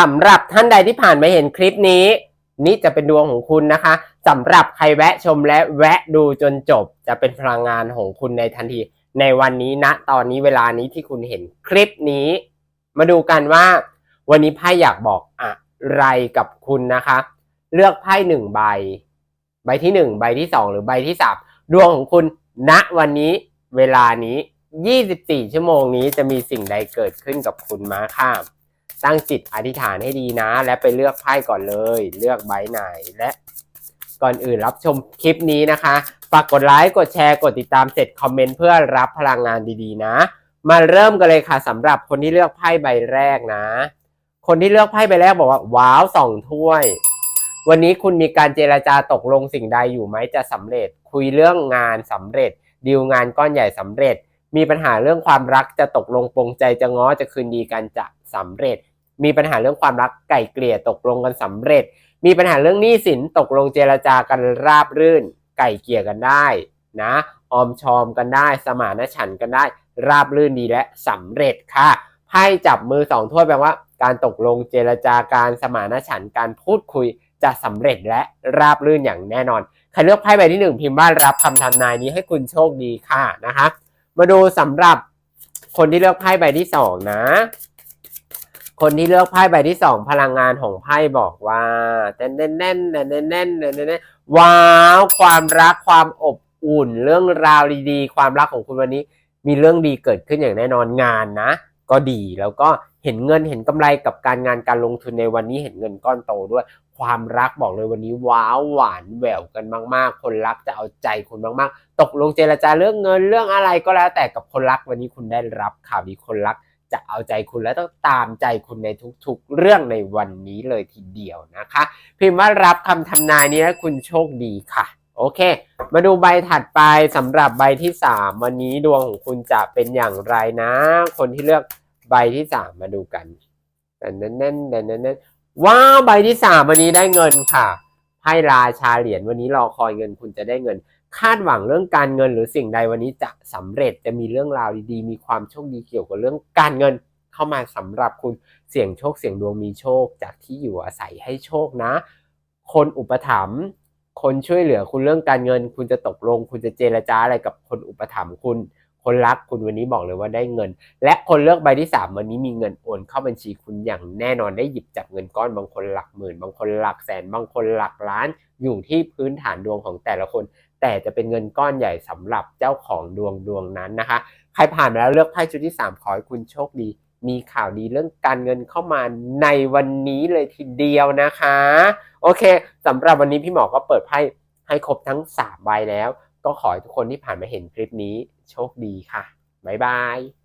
สำหรับท่านใดที่ผ่านมาเห็นคลิปนี้ นี่จะเป็นดวงของคุณนะคะสำหรับใครแวะชมและแวะดูจนจบ จะเป็นพลังงานของคุณในทันที ในวันนี้ณตอนนี้เวลานี้ที่คุณเห็นคลิปนี้ มาดูกันว่า วันนี้ไพ่อยากบอกอะไรกับคุณนะคะ เลือกไพ่หนึ่งใบ ใบที่หนึ่งใบที่สองหรือใบที่สามดวงของคุณณวันนี้เวลานี้ 24 ชั่วโมงนี้จะมีสิ่งใดเกิดขึ้นกับคุณมาข้าม ตั้งจิตอธิษฐานให้ดีนะ และไปเลือกไพ่ก่อนเลย เลือกใบไหนและก่อนอื่นรับชมคลิปนี้นะคะ ฝากกดไลค์ กดแชร์ กดติดตามเสร็จคอมเมนต์เพื่อรับพลังงานดีๆนะ มาเริ่มกันเลยค่ะสำหรับคนที่เลือกไพ่ใบแรกนะ คนที่เลือกไพ่ใบแรกบอกว่าว้าวสองถ้วย วันนี้คุณมีการเจรจาตกลงสิ่งใดอยู่ไหมจะสำเร็จ คุยเรื่องงานสำเร็จดีลงานก้อนใหญ่สำเร็จ มีปัญหาเรื่องความรักจะตกลงปรงใจจะง้อจะคืนดีกันจะสำเร็จ มีปัญหาเรื่องความรักไก่เกลี่ยตกลงกันสำเร็จ มีปัญหาเรื่องหนี้สินตกลงเจรจากันราบรื่น ไก่เกลี่ยกันได้นะออมชอมกันได้ สมานฉันท์กันได้ ราบรื่นดีและสำเร็จค่ะไพ่จับมือสองถ้วยแปลว่า การตกลงเจรจาการสมานฉันท์การพูดคุยจะสำเร็จและราบรื่นอย่างแน่นอนใครเลือกไพ่ใบที่หนึ่งพิมพ์ว่ารับคำทำนายนี้ให้คุณโชคดีค่ะนะคะ มาดูสำหรับคนที่เลือกไพ่ใบที่สองนะ คนที่เลือกไพ่ใบที่สองพลังงานของไพ่บอกว่าแน่นแน่นแน่นแน่นแน่นแน่ว้าวความรักความอบอุ่น เรื่องราวดีๆ ความรักของคุณวันนี้ มีเรื่องดีเกิดขึ้นอย่างแน่นอนงานนะ ก็ดีแล้วก็เห็นเงินเห็นกำไรกับการงานการลงทุนในวันนี้เห็นเงินก้อนโตด้วย ความรักบอกเลยวันนี้ว้าวหวานแหววกันมาก ๆ คนรักจะเอาใจคุณมากๆ ตกลงเจรจาเรื่องเงินเรื่องอะไรก็แล้วแต่กับคนรักวันนี้คุณได้รับข่าวดีคนรัก จะเอาใจคุณและต้องตามใจคุณในทุกๆ เรื่องในวันนี้เลยทีเดียวนะคะ พิมพ์ว่ารับคำทำนายนี้ให้คุณโชคดีค่ะ โอเค มาดูใบถัดไปสำหรับใบที่สามวันนี้ดวงของคุณจะเป็นอย่างไรนะ คนที่เลือกใบที่สามมาดูกันแน่นแน่นแน่นแน่นแน่นว้าวใบที่สามวันนี้ได้เงินค่ะไพ่ราชาเหรียญวันนี้รอคอยเงินคุณจะได้เงิน คาดหวังเรื่องการเงินหรือสิ่งใดวันนี้จะสำเร็จจะมีเรื่องราวดีๆ มีความโชคดีเกี่ยวกับเรื่องการเงินเข้ามาสำหรับคุณเสี่ยงโชคเสี่ยงดวงมีโชค จากที่อยู่อาศัยให้โชคนะ คนอุปถัมภ์คนช่วยเหลือคุณเรื่องการเงิน คุณจะตกลง คุณจะเจรจาอะไรกับคนอุปถัมภ์คุณ คนรักคุณวันนี้บอกเลยว่าได้เงิน และคนเลือกใบที่สามวันนี้มีเงินโอนเข้าบัญชีคุณอย่างแน่นอนได้หยิบจับเงินก้อนบางคนหลักหมื่น บางคนหลักแสน บางคนหลักล้าน อยู่ที่พื้นฐานดวงของแต่ละคน แต่จะเป็นเงินก้อนใหญ่สำหรับเจ้าของดวงดวงนั้นนะคะ ใครผ่านมาแล้วเลือกไพ่ชุดที่ 3 ขอให้คุณโชคดี มีข่าวดีเรื่องการเงินเข้ามาในวันนี้เลยทีเดียวนะคะ โอเคสำหรับวันนี้พี่หมอก็เปิดไพ่ให้ครบทั้ง3ใบแล้ว ก็ขอให้ทุกคนที่ผ่านมาเห็นคลิปนี้โชคดีค่ะบ๊ายบาย